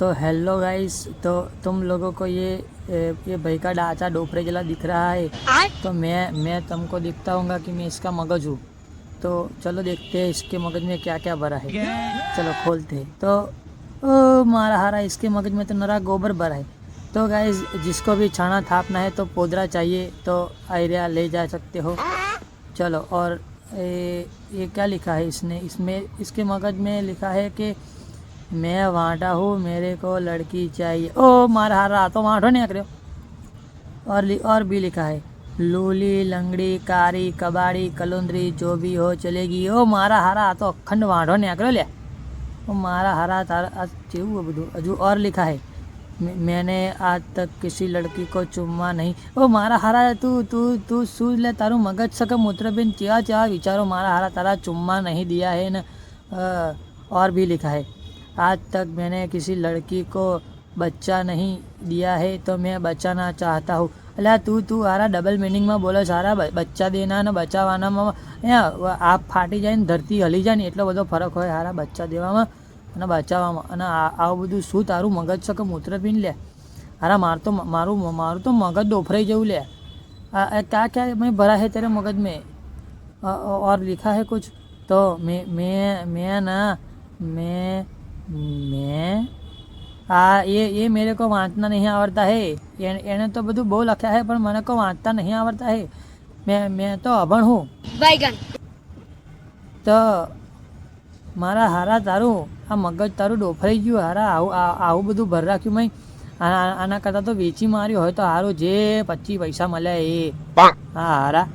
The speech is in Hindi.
तो हेलो गाइस तो तुम लोगों को ये ये भाई का डाचा डोपरे जला दिख रहा है। तो मैं मैं तुमको दिखता हूँ कि मैं इसका मगज हूँ। तो चलो देखते हैं इसके मगज में क्या क्या भरा है। चलो खोलते हैं। तो ओ मारा हारा इसके मगज में तो नरा गोबर भरा है। तो गाइस जिसको भी छाना थापना है तो पोदरा चाहिए। तो आयरिया ले जा सकते हो। चलो और ए, ये क्या लिखा है इसने? इसमें इसके मगज में लिखा है कि मैं वाटा हूँ, मेरे को लड़की चाहिए। ओ, मार हार रहा तो वाटो नहीं करो और और भी लिखा है, लूली, लंगड़ी, कारी, कबाड़ी, कलुंदरी, जो भी हो चलेगी। ओ મારા હારા तो अखंड વાંઢો નીકળ્યો લે लिया ओ, मारा हरा तारा આ बुध હજુ और लिखा है मैंने आज तक किसी लड़की को चुम्मा नहीं। ओ, मारा हारा तू तू तू सूझ ले, तारू मगज सक मूत्रबिन, चिया चिया, विचारो, मारा हारा तारा चुम्मा नहीं दिया है न? और भी लिखा है आज तक मैंने किसी लड़की को बच्चा नहीं दिया है तो मैं बचाना चाहता हूँ અલ્યા તું તું હારા ડબલ મિનિંગમાં બોલે સારા બ- બચ્ચા દેના ને બચાવવાનામાં એ આપ ફાટી જાય ને ધરતી હલી જાય ને એટલો બધો ફરક હોય હારા બચ્ચા દેવામાં અને બચાવવામાં અને આ- આવું બધું શું તારું મગજ છે કે મૂત્ર પીને લે હારા માર તો મારું મારું તો મગજ ડોફરાઈ જેવું લે આ આ क्या क्या मैं भरा है तेरे मगज में अ- अ- और लिखा है कुछ तो मैं મેં? આ એ એ મેરે કોઈ વાંચતા નહીં આવડતા હે. એને તો બધું બહુ લખ્યા હે પણ મને કોઈ વાંચતા નહીં આવડતા હે. મેં મેં તો અભણ હું. બાઈગન તો મારા હારા તારું આ મગજ તારું ડોફરાઈ ગયું હારા આવું આવું બધું ભર રાખ્યું મેં. આના કરતાં તો વેચી માર્યું હોય તો હારું જે પચીસ પૈસા મળ્યા એ. હા હારા.